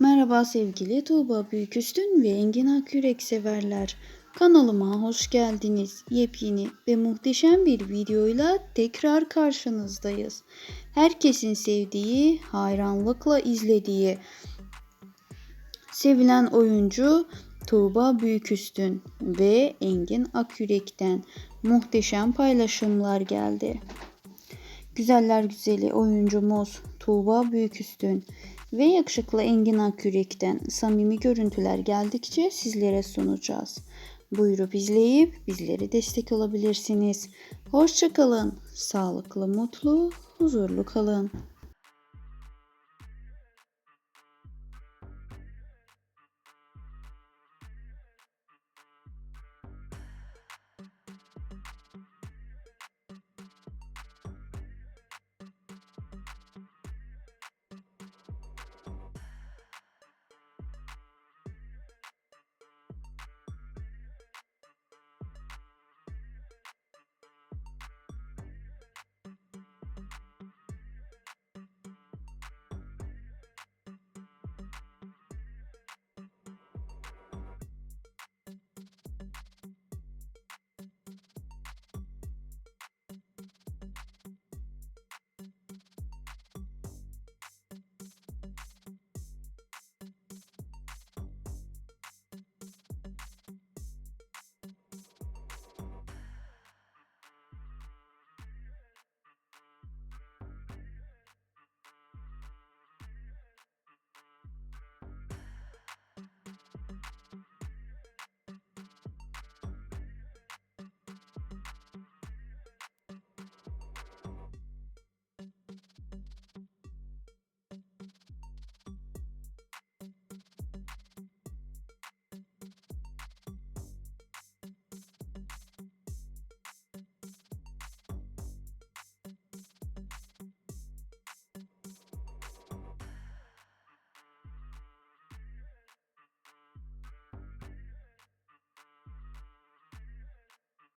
Merhaba sevgili Tuğba Büyüküstün ve Engin Akyürek severler. Kanalıma hoş geldiniz. Yepyeni ve muhteşem bir videoyla tekrar karşınızdayız. Herkesin sevdiği, hayranlıkla izlediği sevilen oyuncu Tuğba Büyüküstün ve Engin Akyürek'ten muhteşem paylaşımlar geldi. Güzeller güzeli oyuncumuz Tuğba Büyüküstün ve yakışıklı Engin Akyürek'ten samimi görüntüler geldikçe sizlere sunacağız. Buyurup izleyip bizlere destek olabilirsiniz. Hoşçakalın, sağlıklı, mutlu, huzurlu kalın.